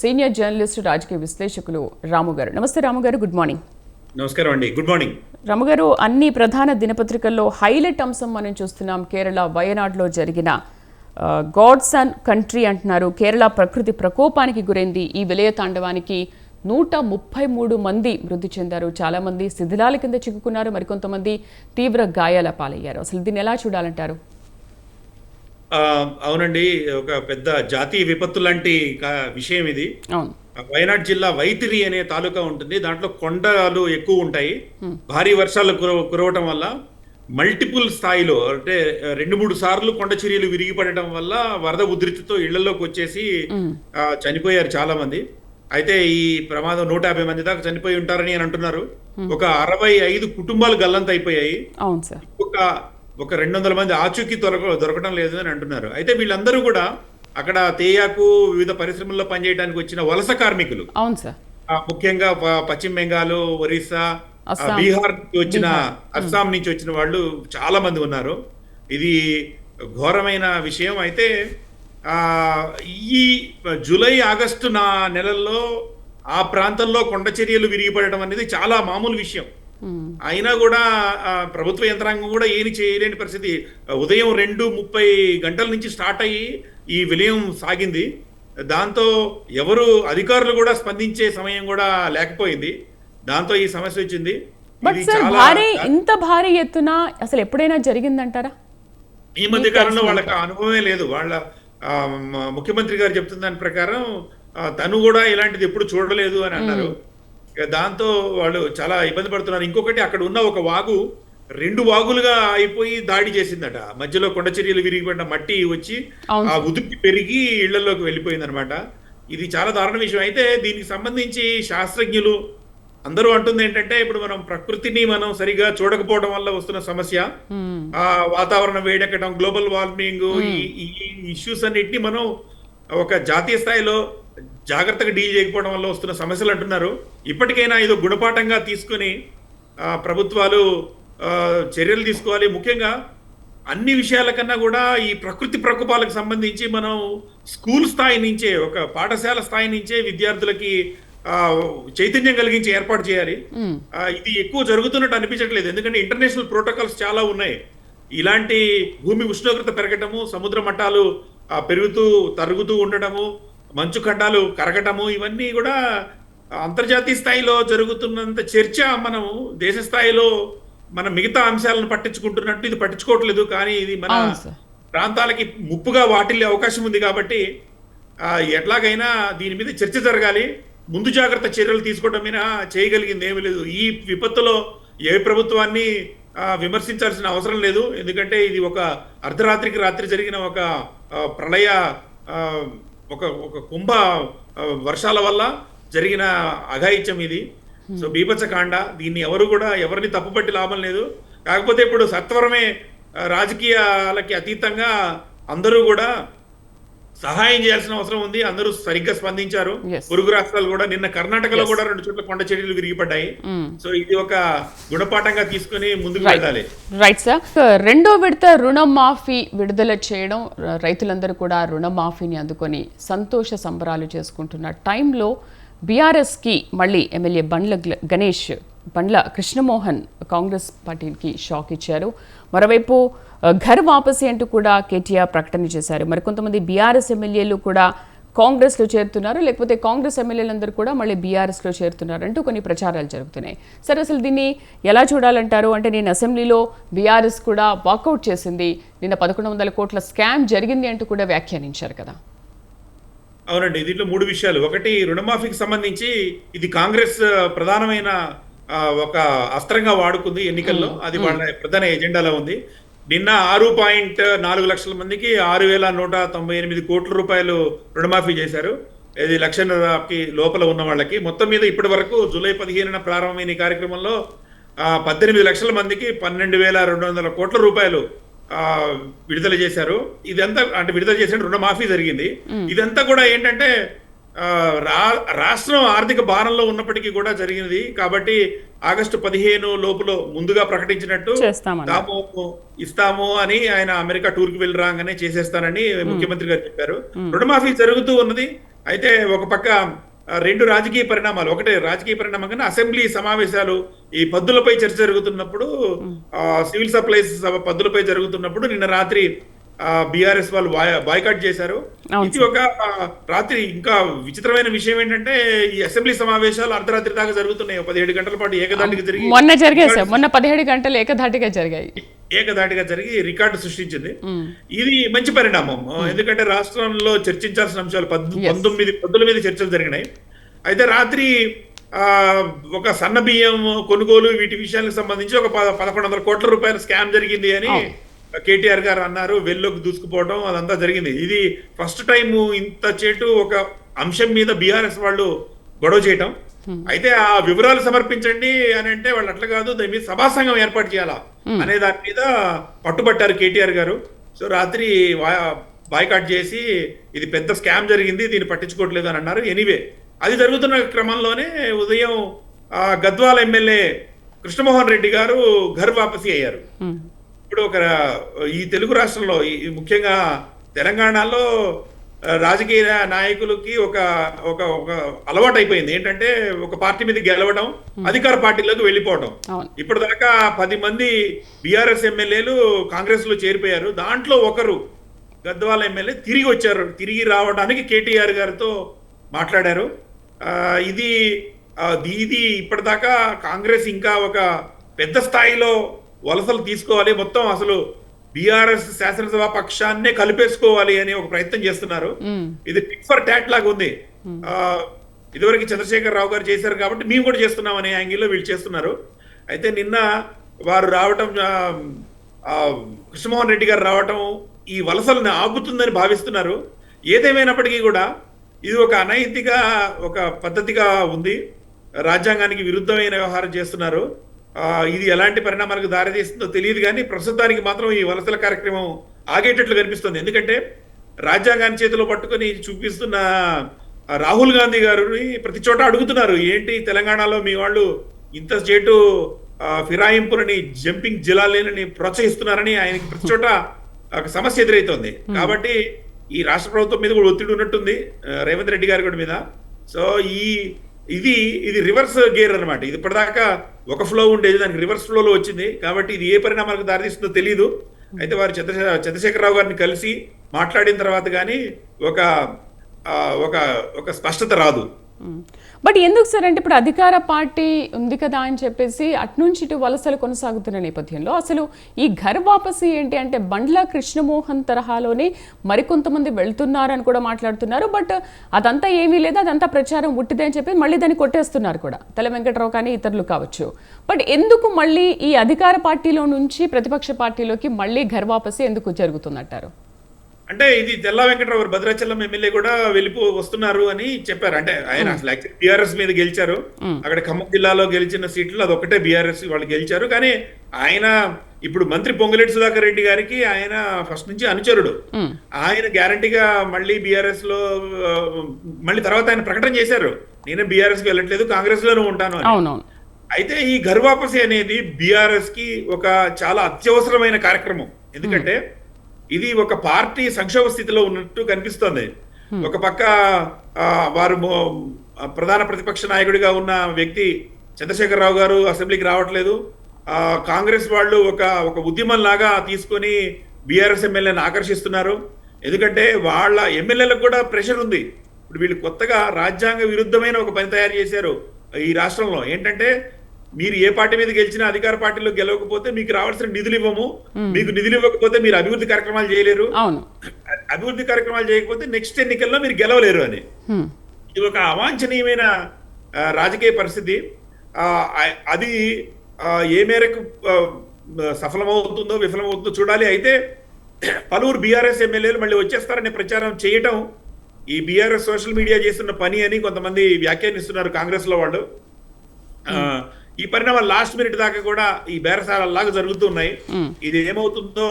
Senior journalist రాజకీయ విశ్లేషకులు రాము గారు. నమస్తే రాము గారు గుడ్ మార్నింగ్. నమస్కారం అండి గుడ్ మార్నింగ్. రాము గారు అన్ని ప్రధాన దినపత్రికల్లో హైలైట్ అంశం మనం చూస్తున్నాం. కేరళ వయనాడులో జరిగిన గాడ్స్ అండ్ కంట్రీ అంటున్నారు. కేరళ ప్రకృతి ప్రకోపానికి గురైంది. ఈ విలయ తాండవానికి నూట ముప్పై మూడు మంది మృతి చెందారు. చాలా మంది శిథిలాల కింద చిక్కుకున్నారు. మరికొంతమంది తీవ్ర గాయాల పాలయ్యారు. అసలు దీన్ని ఎలా చూడాలంటారు? అవునండి ఒక పెద్ద జాతీయ విపత్తు లాంటి విషయం ఇది. వయనాడ్ జిల్లా వైతిరి అనే తాలూకా ఉంటుంది. దాంట్లో కొండలు ఎక్కువ ఉంటాయి. భారీ వర్షాలు కుర- కురవటం వల్ల మల్టిపుల్ స్థాయిలో అంటే రెండు మూడు సార్లు కొండ చర్యలు విరిగిపడటం వల్ల వరద ఉధృతితో ఇళ్ళలోకి వచ్చేసి చనిపోయారు చాలా మంది అయితే ఈ ప్రమాదం నూట యాభై మంది దాకా చనిపోయి ఉంటారని అని అంటున్నారు. ఒక అరవై ఐదు కుటుంబాలు గల్లంత అయిపోయాయి ఒక ఒక రెండు వందల మంది ఆచూకీ దొరక దొరకడం లేదు అని అంటున్నారు. అయితే వీళ్ళందరూ కూడా అక్కడ తేయాకు వివిధ పరిశ్రమల్లో పనిచేయడానికి వచ్చిన వలస కార్మికులు. అవును సార్. ముఖ్యంగా పశ్చిమ బెంగాల్ ఒరిస్సా. బీహార్ నుంచి వచ్చిన అస్సాం నుంచి వచ్చిన వాళ్ళు చాలా మంది ఉన్నారు. ఇది ఘోరమైన విషయం. అయితే ఆ ఈ జూలై ఆగస్టు నా నెలల్లో ఆ ప్రాంతంలో కొండ చర్యలు విరిగిపడటం అనేది చాలా మామూలు విషయం. అయినా కూడా ప్రభుత్వ యంత్రాంగం కూడా ఏమి చేయలేని పరిస్థితి. ఉదయం రెండు ముప్పై గంటల నుంచి స్టార్ట్ అయ్యి ఈ విలయం సాగింది. దాంతో ఎవరు అధికారులు కూడా స్పందించే సమయం కూడా లేకపోయింది. దాంతో ఈ సమస్య వచ్చింది. బట్ సార్ భారీ ఇంత భారీ ఎత్తున అసలు ఎప్పుడైనా జరిగిందంటారా? ఈ మధ్య కాలంలో వాళ్ళకి అనుభవమే లేదు. వాళ్ళ ముఖ్యమంత్రి గారు చెప్తున్న దాని ప్రకారం తను కూడా ఇలాంటిది ఎప్పుడు చూడలేదు అని అన్నారు. ఇక దాంతో వాళ్ళు చాలా ఇబ్బంది పడుతున్నారు. ఇంకొకటి అక్కడ ఉన్న ఒక వాగు రెండు వాగులుగా అయిపోయి దాడి చేసిందట. మధ్యలో కొండ చర్యలు విరిగిపడిన మట్టి వచ్చి. ఆ ఉదుక్కి పెరిగి ఇళ్ళలోకి వెళ్ళిపోయింది అనమాట ఇది చాలా దారుణ విషయం. అయితే దీనికి సంబంధించి శాస్త్రజ్ఞులు అందరూ అంటుంది ఏంటంటే ఇప్పుడు మనం ప్రకృతిని మనం సరిగా చూడకపోవడం వల్ల వస్తున్న సమస్య. ఆ వాతావరణం వేడెక్కడం గ్లోబల్ వార్మింగ్ ఈ ఈ ఇష్యూస్ అన్నిటిని మనం ఒక జాతీయ స్థాయిలో జాగ్రత్తగా డీల్ చేయకపోవడం వల్ల వస్తున్న సమస్యలు అంటున్నారు. ఇప్పటికైనా ఇది గుణపాఠంగా తీసుకుని ప్రభుత్వాలు చర్యలు తీసుకోవాలి. ముఖ్యంగా అన్ని విషయాల కన్నా కూడా ఈ ప్రకృతి ప్రకోపాలకు సంబంధించి మనం స్కూల్ స్థాయి నుంచే ఒక పాఠశాల స్థాయి నుంచే విద్యార్థులకి చైతన్యం కలిగించి ఏర్పాటు చేయాలి. ఇది ఎక్కువ జరుగుతున్నట్టు అనిపించట్లేదు. ఎందుకంటే ఇంటర్నేషనల్ ప్రోటోకాల్స్ చాలా ఉన్నాయి. ఇలాంటి భూమి ఉష్ణోగ్రత పెరగటము సముద్ర మట్టాలు పెరుగుతూ తరుగుతూ ఉండటము మంచు ఖండాలు కరగటము ఇవన్నీ కూడా అంతర్జాతీయ స్థాయిలో జరుగుతున్నంత చర్చ మనం దేశ స్థాయిలో మన మిగతా అంశాలను పట్టించుకుంటున్నట్టు ఇది పట్టించుకోవట్లేదు కానీ ఇది మన ప్రాంతాలకి ముప్పుగా వాటిల్లే అవకాశం ఉంది కాబట్టి ఎట్లాగైనా దీని మీద చర్చ జరగాలి. ముందు జాగ్రత్త చర్యలు తీసుకోవడం మీద చేయగలిగింది ఏమీ లేదు. ఈ విపత్తులో ఏ ప్రభుత్వాన్ని విమర్శించాల్సిన అవసరం లేదు. ఎందుకంటే ఇది ఒక అర్ధరాత్రికి రాత్రి జరిగిన ఒక ప్రళయ ఒక ఒక కుంభ వర్షాల వల్ల జరిగిన అఘాయిత్యం ఇది. సో బీభత్సకాండ దీన్ని ఎవరు కూడా ఎవరిని తప్పుపట్టి లాభం లేదు. కాకపోతే ఇప్పుడు సత్వరమే రాజకీయాలకి అతీతంగా అందరూ కూడా సహాయం చేయాల్సిన అవసరం ఉంది. అందరూ సరిగ్గా స్పందించారు. పొరుగు రాష్ట్రాలు కూడా నిన్న కర్ణాటకలో కూడా రెండు చోట్ల కొండ చర్యలు విరిగిపడ్డాయి. మ్మ్. సో ఇది ఒక గుణపాఠంగా తీసుకుని ముందుకు. వెళ్ళాలి. రైట్ సార్ రెండో విడత రుణమాఫీ విడుదల చేయడం రైతులందరూ కూడా రుణమాఫీని అందుకొని సంతోష సంబరాలు చేసుకుంటున్న టైంలో బీఆర్ఎస్కి మళ్ళీ ఎమ్మెల్యే బండ్ల గణేష్ బండ్ల కృష్ణమోహన్ కాంగ్రెస్ పార్టీకి షాక్ ఇచ్చారు. మరోవైపు ఘర్ వాపసి అంటూ కూడా కేటీఆర్ ప్రకటన చేశారు. మరికొంతమంది బీఆర్ఎస్ ఎమ్మెల్యేలు కూడా కాంగ్రెస్లో చేరుతున్నారు. లేకపోతే కాంగ్రెస్ ఎమ్మెల్యేలందరూ కూడా మళ్ళీ బీఆర్ఎస్లో చేరుతున్నారు అంటూ కొన్ని ప్రచారాలు జరుగుతున్నాయి. సరే అసలు దీన్ని ఎలా చూడాలంటారు? అంటే నేను అసెంబ్లీలో బీఆర్ఎస్ కూడా వాకౌట్ చేసింది. నిన్న పదకొండు వందల కోట్ల స్కామ్ జరిగింది అంటూ కూడా వ్యాఖ్యానించారు కదా. అవునండి దీంట్లో మూడు విషయాలు. ఒకటి రుణమాఫీకి సంబంధించి ఇది కాంగ్రెస్ ప్రధానమైన ఒక అస్త్రంగా వాడుకుంది ఎన్నికల్లో. అది వాళ్ళ ప్రధాన ఎజెండాలో ఉంది. నిన్న ఆరు పాయింట్ నాలుగు లక్షల మందికి ఆరు వేల నూట తొంభై ఎనిమిది కోట్ల రూపాయలు రుణమాఫీ చేశారు. ఇది లక్షన్నరకి లోపల ఉన్న వాళ్ళకి. మొత్తం మీద ఇప్పటి వరకు జూలై పదిహేనున ప్రారంభమైన ఈ కార్యక్రమంలో పద్దెనిమిది లక్షల మందికి పన్నెండు వేల రెండు వందల కోట్ల రూపాయలు విడుదల చేశారు. ఇదంతా అంటే విడుదల చేసిన రుణమాఫీ జరిగింది. ఇదంతా కూడా ఏంటంటే రాష్ట్రం ఆర్థిక భారంలో ఉన్నప్పటికీ కూడా జరిగినది. కాబట్టి ఆగస్టు పదిహేను లోపల ముందుగా ప్రకటించినట్టు. తాము ఇస్తాము అని ఆయన అమెరికా టూర్కి వెళ్ళి రాగానే చేసేస్తానని ముఖ్యమంత్రి గారు చెప్పారు. రుణమాఫీ జరుగుతూ ఉన్నది. అయితే ఒక పక్క రెండు రాజకీయ పరిణామాలు. ఒకటే రాజకీయ పరిణామం కన్నా అసెంబ్లీ సమావేశాలు ఈ పద్దులపై చర్చ జరుగుతున్నప్పుడు ఆ, సివిల్ సప్లైస్ పద్దులపై జరుగుతున్నప్పుడు నిన్న రాత్రి బీఆర్ఎస్ వాళ్ళు బాయ్కాట్ చేశారు. ఇది ఒక రాత్రి ఇంకా విచిత్రమైన విషయం ఏంటంటే ఈ అసెంబ్లీ సమావేశాలు అర్ధరాత్రి దాకా జరుగుతున్నాయి. పదిహేడు గంటల పాటు ఏకదాటికి జరిగి మొన్న జరిగాయి సార్. మొన్న పదిహేడు గంటలు ఏకధాటిగా జరిగాయి. ఏకదాటిగా జరిగి రికార్డు సృష్టించింది. మ్మ్. ఇది మంచి పరిణామం. ఎందుకంటే రాష్ట్రంలో చర్చించాల్సిన అంశాలు. పంతొమ్మిది పద్దుల మీద చర్చలు జరిగినాయి. అయితే రాత్రి ఆ, ఒక సన్న బియ్యం కొనుగోలు వీటి విషయాలకు సంబంధించి ఒక పదకొండు వందల కోట్ల రూపాయల స్కామ్ జరిగింది అని అవును. కేటీఆర్ గారు అన్నారు. వెల్లోకి దూసుకుపోవడం అదంతా జరిగింది. ఇది ఫస్ట్ టైం ఇంత చేటు ఒక అంశం మీద బీఆర్ఎస్ వాళ్ళు గొడవ చేయటం. అయితే ఆ వివరాలు సమర్పించండి అని అంటే వాళ్ళు అట్లా కాదు దాని మీద సభా సంఘం ఏర్పాటు చేయాలా. అనే దాని మీద పట్టుబట్టారు కేటీఆర్ గారు. సో రాత్రి బాయ్కాట్ చేసి ఇది పెద్ద స్కామ్ జరిగింది దీన్ని పట్టించుకోవట్లేదు అని అన్నారు. ఎనీవే అది జరుగుతున్న క్రమంలోనే ఉదయం ఆ, గద్వాల ఎమ్మెల్యే కృష్ణమోహన్ రెడ్డి గారు ఘర్ వాపసి అయ్యారు. మ్మ్. ఇప్పుడు ఒక ఈ తెలుగు రాష్ట్రంలో ఈ ముఖ్యంగా తెలంగాణలో రాజకీయ నాయకులకి ఒక ఒక ఒక అలవాటు అయిపోయింది ఏంటంటే ఒక పార్టీ మీద గెలవడం అధికార పార్టీలోకి వెళ్ళిపోవడం. ఇప్పటిదాకా పది మంది బీఆర్ఎస్ ఎమ్మెల్యేలు కాంగ్రెస్లో చేరిపోయారు. దాంట్లో ఒకరు గద్వాల ఎమ్మెల్యే తిరిగి వచ్చారు. తిరిగి రావడానికి కేటీఆర్ గారితో మాట్లాడారు. ఆ, ఇది ఇది ఇప్పటిదాకా కాంగ్రెస్ ఇంకా ఒక పెద్ద స్థాయిలో వలసలు తీసుకోవాలి. మొత్తం అసలు బీఆర్ఎస్ శాసనసభ పక్షాన్నే కలిపేసుకోవాలి అని ఒక ప్రయత్నం చేస్తున్నారు. ఇది టిక్ ఫర్ టాట్ లాగా ఉంది. ఆ, ఇదివరకు చంద్రశేఖర్ రావు గారు చేశారు కాబట్టి మేము కూడా చేస్తున్నాం అనే యాంగిల్లో వీళ్ళు చేస్తున్నారు. అయితే నిన్న వారు రావటం కృష్ణమోహన్ రెడ్డి గారు రావటం ఈ వలసలను ఆపుతుందని భావిస్తున్నారు. ఏదేమైనప్పటికీ కూడా ఇది ఒక అనైతిక ఒక పద్ధతిగా ఉంది. రాజ్యాంగానికి విరుద్ధమైన వ్యవహారం చేస్తున్నారు. ఇది ఎలాంటి పరిణామాలకు దారితీస్తుందో తెలియదు కానీ ప్రస్తుతానికి మాత్రం ఈ వలసల కార్యక్రమం ఆగేటట్లు కనిపిస్తుంది. ఎందుకంటే రాజ్యాంగాన్ని చేతిలో పట్టుకొని చూపిస్తున్న రాహుల్ గాంధీ గారిని ప్రతి చోట అడుగుతున్నారు. ఏంటి తెలంగాణలో మీ వాళ్ళు ఇంత చేటు ఫిరాయింపులని జంపింగ్ జిల్లాలేనని ప్రోత్సహిస్తున్నారని ఆయనకి ప్రతి చోట ఒక సమస్య ఎదురవుతోంది కాబట్టి ఈ రాష్ట్ర ప్రభుత్వం మీద కూడా ఒత్తిడి ఉన్నట్టుంది రేవంత్ రెడ్డి గారి కూడా మీద. సో ఈ ఇది ఇది రివర్స్ గేర్ అనమాట ఇది ఇప్పటిదాకా ఒక ఫ్లో ఉండేది దానికి రివర్స్ ఫ్లోలో వచ్చింది. కాబట్టి ఇది ఏ పరిణామాలకు దారితీస్తుందో తెలియదు అయితే వారు చంద్రశే చంద్రశేఖరరావు గారిని కలిసి మాట్లాడిన తర్వాత కానీ ఒక ఒక ఒక స్పష్టత రాదు. బట్ ఎందుకు సార్ అంటే ఇప్పుడు అధికార పార్టీ ఉంది కదా అని చెప్పేసి అట్నుంచి ఇటు వలసలు కొనసాగుతున్న నేపథ్యంలో అసలు ఈ ఘర్ వాపసి ఏంటి అంటే బండ్ల కృష్ణమోహన్ తరహాలోనే మరికొంతమంది వెళ్తున్నారని కూడా మాట్లాడుతున్నారు. బట్ అదంతా ఏమీ లేదు అదంతా ప్రచారం ఉట్టిదే అని చెప్పి మళ్ళీ దాన్ని కొట్టేస్తున్నారు కూడా. తల వెంకట్రావు కానీ ఇతరులు కావచ్చు. బట్ ఎందుకు మళ్ళీ ఈ అధికార పార్టీలో నుంచి ప్రతిపక్ష పార్టీలోకి మళ్ళీ ఘర్ వాపసి ఎందుకు జరుగుతుందంటారు? అంటే ఇది తెల్ల వెంకటరావు భద్రాచలం ఎమ్మెల్యే కూడా వెళ్ళిపో వస్తున్నారు అని చెప్పారు. అంటే ఆయన అసలు యాక్చువల్లీ బీఆర్ఎస్ మీద గెలిచారు. అక్కడ ఖమ్మం జిల్లాలో గెలిచిన సీట్లు అది ఒకటే బీఆర్ఎస్ వాళ్ళు గెలిచారు. కానీ ఆయన ఇప్పుడు మంత్రి పొంగులేటి సుధాకర్ రెడ్డి గారికి ఆయన ఫస్ట్ నుంచి అనుచరుడు. మ్మ్. ఆయన గ్యారంటీగా మళ్ళీ బీఆర్ఎస్లో మళ్ళీ తర్వాత ఆయన ప్రకటన చేశారు. నేనే బీఆర్ఎస్కి వెళ్ళట్లేదు కాంగ్రెస్లోనే ఉంటాను అయితే ఈ గర్వాపసి అనేది బీఆర్ఎస్కి ఒక చాలా అత్యవసరమైన కార్యక్రమం. ఎందుకంటే ఇది ఒక పార్టీ సంక్షోభ స్థితిలో ఉన్నట్టు కనిపిస్తోంది. ఒక పక్క వారు ప్రధాన ప్రతిపక్ష నాయకుడిగా ఉన్న వ్యక్తి చంద్రశేఖరరావు గారు అసెంబ్లీకి రావట్లేదు. ఆ, కాంగ్రెస్ వాళ్ళు ఒక ఒక ఉద్యమం లాగా తీసుకొని బీఆర్ఎస్ ఎమ్మెల్యేని ఆకర్షిస్తున్నారు. ఎందుకంటే వాళ్ళ ఎమ్మెల్యేలకు కూడా ప్రెషర్ ఉంది. ఇప్పుడు వీళ్ళు కొత్తగా రాజ్యాంగ విరుద్ధమైన ఒక పని తయారు చేశారు ఈ రాష్ట్రంలో. ఏంటంటే మీరు ఏ పార్టీ మీద గెలిచినా అధికార పార్టీలో గెలవకపోతే మీకు రావాల్సిన నిధులు ఇవ్వము మీకు నిధులు ఇవ్వకపోతే మీరు అభివృద్ధి కార్యక్రమాలు చేయలేరు. అభివృద్ధి కార్యక్రమాలు చేయకపోతే నెక్స్ట్ ఎన్నికల్లో మీరు గెలవలేరు అని. ఇది ఒక అవాంఛనీయమైన రాజకీయ పరిస్థితి. అది ఏ మేరకు సఫలమవుతుందో విఫలమవుతుందో చూడాలి. అయితే పలువురు బీఆర్ఎస్ ఎమ్మెల్యేలు మళ్ళీ వచ్చేస్తారనే ప్రచారం చేయటం ఈ బీఆర్ఎస్ సోషల్ మీడియా చేస్తున్న పని అని కొంతమంది వ్యాఖ్యానిస్తున్నారు కాంగ్రెస్లో వాళ్ళు. ఆ, ఈ పరిణామాలు లాస్ట్ మినిట్ దాకా కూడా ఈ బేరసాలలాగా జరుగుతున్నాయి. ఇది ఏమవుతుందో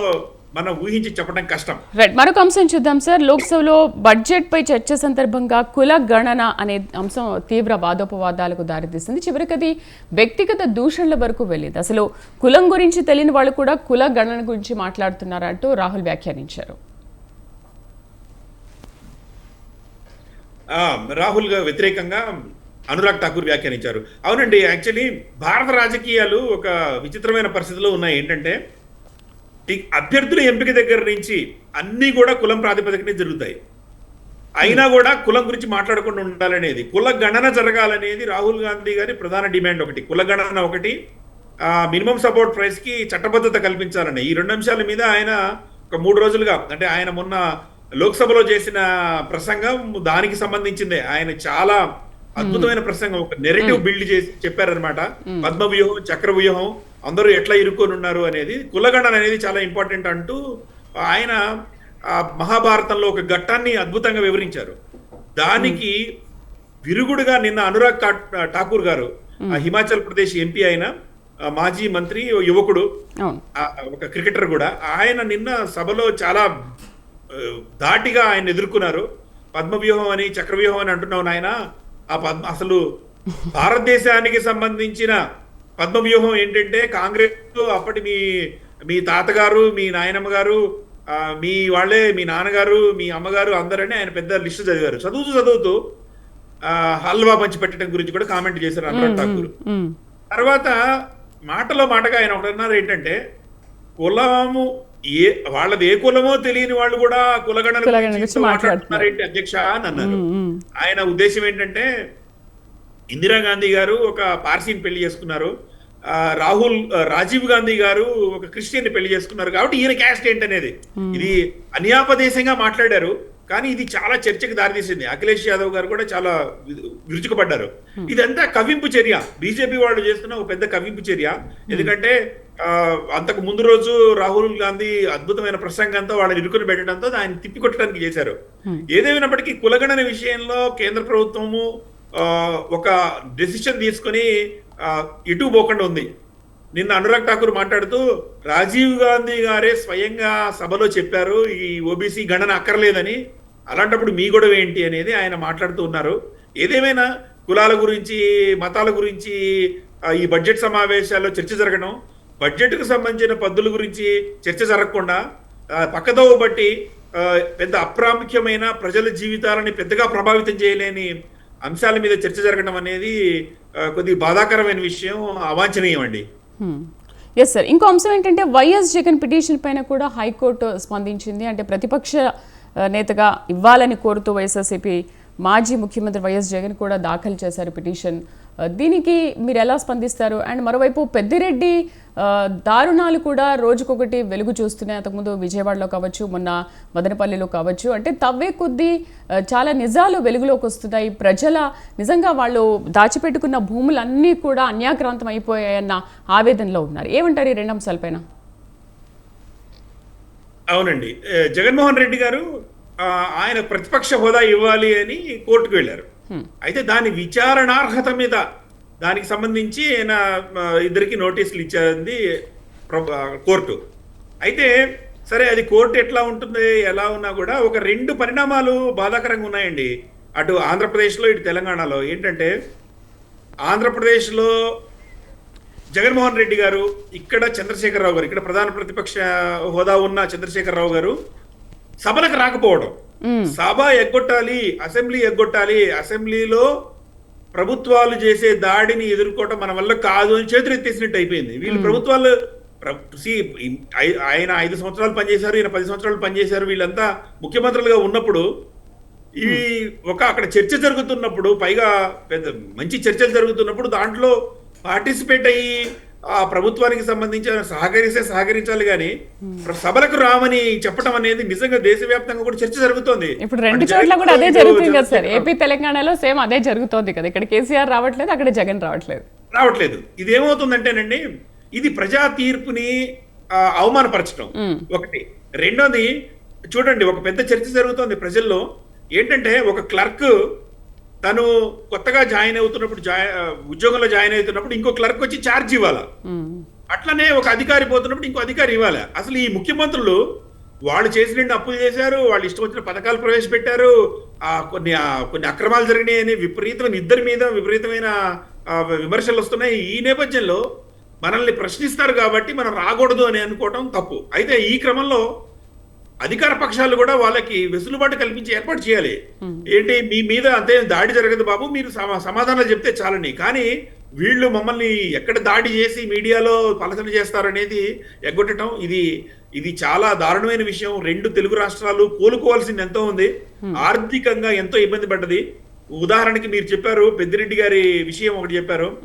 మనం ఊహించి చెప్పడం కష్టం. రైట్ మరొక అంశం చూద్దాం సార్ లోక్సభలో బడ్జెట్ పై చర్చ సందర్భంగా కుల గణన అనే అంశం తీవ్ర వాదోపవాదాలకు దారితీసింది. చివరికి అది వ్యక్తిగత దూషణల వరకు వెళ్ళింది. అసలు కులం గురించి తెలియని వాళ్ళు కూడా కుల గణన గురించి మాట్లాడుతున్నారంటూ రాహుల్ వ్యాఖ్యానించారు. రాహుల్గా వ్యతిరేకంగా అనురాగ్ ఠాకూర్ వ్యాఖ్యానించారు. అవునండి యాక్చువల్లీ భారత రాజకీయాలు ఒక విచిత్రమైన పరిస్థితిలో ఉన్నాయి. ఏంటంటే అభ్యర్థుల ఎంపిక దగ్గర నుంచి అన్నీ కూడా కులం ప్రాతిపదికనే జరుగుతాయి. అయినా కూడా కులం గురించి మాట్లాడకుండా ఉండాలనేది కుల గణన జరగాలనేది రాహుల్ గాంధీ గారి ప్రధాన డిమాండ్ ఒకటి. కుల గణన ఒకటి మినిమం సపోర్ట్ ప్రైస్కి చట్టబద్ధత కల్పించాలని. ఈ రెండు అంశాల మీద ఆయన ఒక మూడు రోజులుగా అంటే ఆయన మొన్న లోక్సభలో చేసిన ప్రసంగం దానికి సంబంధించిందే. ఆయన చాలా అద్భుతమైన ప్రసంగం. ఒక నెరేటివ్ బిల్డ్ చేసి చెప్పారనమాట పద్మ వ్యూహం చక్ర వ్యూహం అందరూ ఎట్లా ఇరుక్కొని ఉన్నారు అనేది కులగణన అనేది చాలా ఇంపార్టెంట్ అంటూ ఆయన ఆ మహాభారతంలో ఒక ఘట్టాన్ని అద్భుతంగా వివరించారు. దానికి విరుగుడుగా నిన్న అనురాగ్ ఠాకూర్ గారు హిమాచల్ ప్రదేశ్ ఎంపీ అయిన మాజీ మంత్రి యువకుడు ఒక క్రికెటర్ కూడా ఆయన నిన్న సభలో చాలా ఆ, ధాటిగా ఆయన ఎదుర్కొన్నారు. పద్మవ్యూహం అని చక్రవ్యూహం అని అంటున్నావు నాయన. ఆ పద్మ అసలు భారతదేశానికి సంబంధించిన పద్మవ్యూహం ఏంటంటే కాంగ్రెస్ అప్పటి మీ మీ తాతగారు మీ నాయనమ్మ గారు మీ వాళ్ళే మీ నాన్నగారు మీ అమ్మగారు అందరని ఆయన పెద్ద లిస్టు చదివారు. చదువుతూ చదువుతూ ఆ, హల్వా పంచి పెట్టడం గురించి కూడా కామెంట్ చేశారు అనురాగ్ ఠాకూర్. తర్వాత మాటలో మాటగా ఆయన ఒకటి అన్నారు ఏంటంటే కులము ఏ వాళ్ళది ఏ కులమో తెలియని వాళ్ళు కూడా కులగణన కులగణన గురించి గురించి మాట్లాడుతున్నారు. ఏంటి అధ్యక్ష అని అన్నారు. ఆయన ఉద్దేశం ఏంటంటే ఇందిరాగాంధీ గారు ఒక పార్సీని పెళ్ళి చేసుకున్నారు. రాహుల్ రాజీవ్ గాంధీ గారు ఒక క్రిస్టియన్ పెళ్ళి చేసుకున్నారు కాబట్టి ఈయన క్యాస్ట్ ఏంటనేది. ఇది అన్యాపదేశంగా మాట్లాడారు. కానీ ఇది చాలా చర్చకు దారితీసింది. అఖిలేష్ యాదవ్ గారు కూడా చాలా విరుచుకుపడ్డారు. ఇదంతా కవింపు చర్య. బీజేపీ వాళ్ళు చేస్తున్న ఒక పెద్ద కవింపు చర్య. ఎందుకంటే అంతకు ముందు రోజు రాహుల్ గాంధీ అద్భుతమైన ప్రసంగంతో వాళ్ళని ఇరుకుని పెట్టడంతో ఆయన తిప్పికొట్టడానికి చేశారు. ఏదేమైనప్పటికీ కులగణన విషయంలో కేంద్ర ప్రభుత్వము ఒక డెసిషన్ తీసుకొని ఇటు పోకుండా ఉంది. నిన్న అనురాగ్ ఠాకూర్ మాట్లాడుతూ రాజీవ్ గాంధీ గారే స్వయంగా సభలో చెప్పారు ఈ ఓబీసీ గణన అక్కర్లేదని. అలాంటప్పుడు మీ గొడవ ఏంటి? అనేది ఆయన మాట్లాడుతూ ఉన్నారు. ఏదేమైనా కులాల గురించి మతాల గురించి ఈ బడ్జెట్ సమావేశాల్లో చర్చ జరగడం బడ్జెట్కు సంబంధించిన పద్ధతుల గురించి చర్చ జరగకుండా పక్కదోవ బట్టి పెద్ద అప్రాముఖ్యమైన ప్రజల జీవితాలని పెద్దగా ప్రభావితం చేయలేని అంశాల మీద చర్చ జరగడం అనేది కొద్దిగా బాధాకరమైన విషయం అవాంఛనీయం అండి. ఎస్ సార్ ఇంకో అంశం ఏంటంటే వైఎస్ జగన్ పిటిషన్ పైన కూడా హైకోర్టు స్పందించింది. అంటే ప్రతిపక్ష నేతగా ఇవ్వాలని కోరుతూ వైఎస్ఆర్సీపీ మాజీ ముఖ్యమంత్రి వైఎస్ జగన్ కూడా దాఖలు చేశారు పిటిషన్. దీనికి మీరు ఎలా స్పందిస్తారు? అండ్ మరోవైపు పెద్దిరెడ్డి దారుణాలు కూడా రోజుకొకటి వెలుగు చూస్తున్నాయి. అంతకుముందు విజయవాడలో కావచ్చు మొన్న మదనపల్లిలో కావచ్చు. అంటే తవ్వే కొద్దీ చాలా నిజాలు వెలుగులోకి వస్తున్నాయి. ప్రజల నిజంగా వాళ్ళు దాచిపెట్టుకున్న భూములన్నీ కూడా అన్యాక్రాంతం అయిపోయాయన్న ఆవేదనలో ఉన్నారు. ఏమంటారు ఈ రెండు అంశాలపైన అవునండి. జగన్మోహన్ రెడ్డి గారు ఆయన ప్రతిపక్ష హోదా ఇవ్వాలి అని కోర్టుకు వెళ్ళారు. అయితే దాని విచారణార్హత మీద దానికి సంబంధించి ఆయన ఇద్దరికి నోటీసులు ఇచ్చింది ప్ర- కోర్టు. అయితే సరే అది కోర్టు ఎట్లా ఉంటుంది ఎలా ఉన్నా కూడా ఒక రెండు పరిణామాలు బాధాకరంగా ఉన్నాయండి. అటు ఆంధ్రప్రదేశ్లో ఇటు తెలంగాణలో. ఏంటంటే ఆంధ్రప్రదేశ్లో జగన్మోహన్ రెడ్డి గారు ఇక్కడ చంద్రశేఖరరావు గారు ఇక్కడ ప్రధాన ప్రతిపక్ష హోదా ఉన్న చంద్రశేఖరరావు గారు సభలకు రాకపోవడం. సభ ఎగ్గొట్టాలి అసెంబ్లీ ఎగ్గొట్టాలి అసెంబ్లీలో ప్రభుత్వాలు చేసే దాడిని ఎదుర్కోవటం మన వల్ల కాదు అని చేతులు ఎత్తేసినట్టు అయిపోయింది. వీళ్ళు ప్రభుత్వాలు ఆయన ఐదు సంవత్సరాలు పనిచేశారు ఈయన పది సంవత్సరాలు పనిచేశారు వీళ్ళంతా ముఖ్యమంత్రులుగా ఉన్నప్పుడు ఇవి ఒక అక్కడ చర్చ జరుగుతున్నప్పుడు పైగా పెద్ద మంచి చర్చలు జరుగుతున్నప్పుడు దాంట్లో పార్టిసిపేట్ అయ్యి ఆ ప్రభుత్వానికి సంబంధించి సహకరిస్తే సహకరించాలి కానీ సభలకు రామని చెప్పడం అనేది నిజంగా దేశవ్యాప్తంగా కూడా చర్చ జరుగుతోంది. ఇప్పుడు రెండు చోట్ల కూడా అదే జరుగుతుంది కదా సార్. ఏపీ తెలంగాణలో సేమ్ అదే జరుగుతోంది కదా. ఇక్కడ కేసీఆర్ రావట్లేదు అక్కడ జగన్ రావట్లేదు. రావట్లేదు. ఇది ఏమవుతుందంటేనండి ఇది ప్రజా తీర్పుని అవమానపరచడం ఒకటి. రెండోది చూడండి ఒక పెద్ద చర్చ జరుగుతోంది ప్రజల్లో. ఏంటంటే ఒక క్లర్క్ తను కొత్తగా జాయిన్ అవుతున్నప్పుడు ఉద్యోగంలో జాయిన్ అవుతున్నప్పుడు ఇంకో క్లర్క్ వచ్చి ఛార్జ్ ఇవ్వాలా? అట్లనే ఒక అధికారి పోతున్నప్పుడు ఇంకో అధికారి ఇవ్వాలి? అసలు ఈ ముఖ్యమంత్రులు వాళ్ళు చేసిన అప్పులు చేశారు వాళ్ళు ఇష్టం వచ్చిన పథకాలు ప్రవేశపెట్టారు ఆ కొన్ని కొన్ని అక్రమాలు జరిగినాయని విపరీతమైన ఇద్దరి మీద విపరీతమైన విమర్శలు వస్తున్నాయి. ఈ నేపథ్యంలో మనల్ని ప్రశ్నిస్తారు కాబట్టి మనం రాకూడదు అని అనుకోవటం తప్పు. అయితే ఈ క్రమంలో అధికార పక్షాలు కూడా వాళ్ళకి వెసులుబాటు కల్పించి ఏర్పాటు చేయాలి. ఏంటి? మీ మీద అంతే దాడి జరగదు బాబు మీరు సమా- సమాధానాలు చెప్తే చాలని కానీ వీళ్ళు మమ్మల్ని ఎక్కడ దాడి చేసి మీడియాలో పలసన చేస్తారనేది ఎగ్గొట్టడం ఇది ఇది చాలా దారుణమైన విషయం. రెండు తెలుగు రాష్ట్రాలు కోలుకోవాల్సింది ఎంతో ఉంది. ఆర్థికంగా ఎంతో ఇబ్బంది పడ్డది. ఉదాహరణకి మీరు చెప్పారు పెద్దిరెడ్డి గారి విషయం ఒకటి చెప్పారు.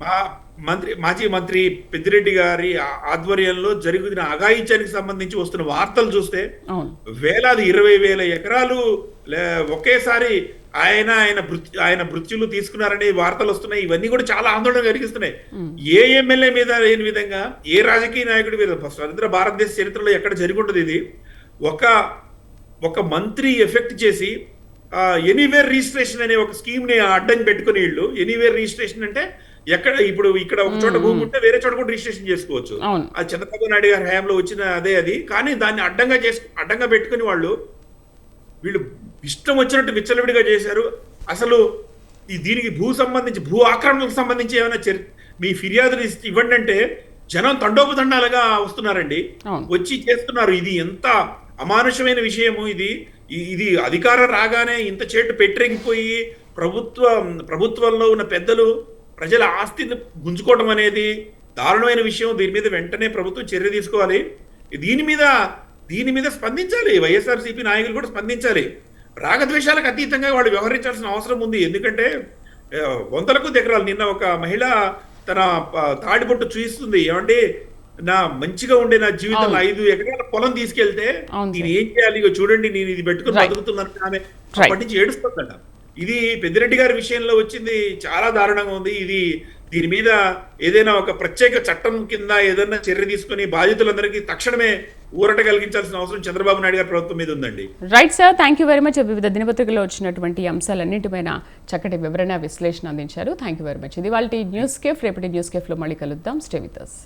మా మంత్రి మాజీ మంత్రి పెద్దిరెడ్డి గారి ఆధ్వర్యంలో జరుగుతున్న అఘాయిత్యానికి సంబంధించి వస్తున్న వార్తలు చూస్తే వేలాది ఇరవై వేల ఎకరాలు ఒకేసారి ఆయన ఆయన ఆయన మృత్యులు తీసుకున్నారనే వార్తలు వస్తున్నాయి. ఇవన్నీ కూడా చాలా ఆందోళన కలిగిస్తున్నాయి. ఏ ఎమ్మెల్యే మీద లేని విధంగా ఏ రాజకీయ నాయకుడి మీద స్వతంత్ర భారతదేశ చరిత్రలో ఎక్కడ జరిగి ఉంటుంది ఇది. ఒక ఒక మంత్రి ఎఫెక్ట్ చేసి ఎనీవేర్ రిజిస్ట్రేషన్ అనే ఒక స్కీమ్ని అడ్డం పెట్టుకుని వీళ్ళు. ఎనీవేర్ రిజిస్ట్రేషన్ అంటే ఎక్కడ ఇప్పుడు ఇక్కడ ఒక చోట భూమి ఉంటే వేరే చోట కూడా రిజిస్ట్రేషన్ చేసుకోవచ్చు. అది చంద్రబాబు నాయుడు గారి హయాంలో వచ్చిన అదే అది. కానీ దాన్ని అడ్డంగా చేసు అడ్డంగా పెట్టుకుని వాళ్ళు వీళ్ళు ఇష్టం వచ్చినట్టు విచ్చలవిడిగా చేశారు. అసలు ఈ దీనికి భూ సంబంధించి భూ ఆక్రమణకు సంబంధించి ఏమైనా చరి మీ ఫిర్యాదులు ఇస్తే ఇవ్వండి అంటే జనం తండోపతండాలుగా వస్తున్నారండి. వచ్చి చేస్తున్నారు. ఇది ఎంత అమానుషమైన విషయము ఇది. ఇది అధికారం రాగానే ఇంత చేటు పెట్టరెగిపోయి ప్రభుత్వ ప్రభుత్వంలో ఉన్న పెద్దలు ప్రజల ఆస్తిని గుంజుకోవడం అనేది దారుణమైన విషయం. దీని మీద వెంటనే ప్రభుత్వం చర్య తీసుకోవాలి. దీని మీద దీని మీద స్పందించాలి. వైఎస్ఆర్సీపీ నాయకులు కూడా స్పందించాలి. రాగద్వేషాలకు అతీతంగా వాళ్ళు వ్యవహరించాల్సిన అవసరం ఉంది. ఎందుకంటే ఆ, వందలకు దగ్గరాలు నిన్న ఒక మహిళ తన తాడిబొట్టు చూయిస్తుంది. ఏమంటే నా మంచిగా ఉండే నా జీవితంలో ఐదు ఎకరాల పొలం తీసుకెళ్తే నేను ఏం చేయాలి? చూడండి నేను ఇది పెట్టుకుని. బతుకుతున్నాను. ఆమె. అప్పటి నుంచి ఏడుస్తుందంట. ఇది పెద్దిరెడ్డి గారి విషయంలో వచ్చింది చాలా దారుణంగా ఉంది. ఇది దీని మీద ఏదైనా ఒక ప్రత్యేక చట్టం కింద ఏదైనా చర్య తీసుకొని బాధితులందరికీ తక్షణమే ఊరట కలిగించాల్సిన అవసరం చంద్రబాబు నాయుడు గారి ప్రభుత్వం మీద ఉందండి. Right sir thank you very much వివిధ దినపత్రికలో వచ్చినటువంటి అంశాలన్నింటిపైన చక్కటి వివరణ విశ్లేషణ అందించారు. థ్యాంక్ యూ వెరీ మచ్ ఇది వాళ్ళ న్యూస్ కేఫ్. రేపటి న్యూస్ కేఫ్లో మళ్ళీ కలుద్దాం. Stay with us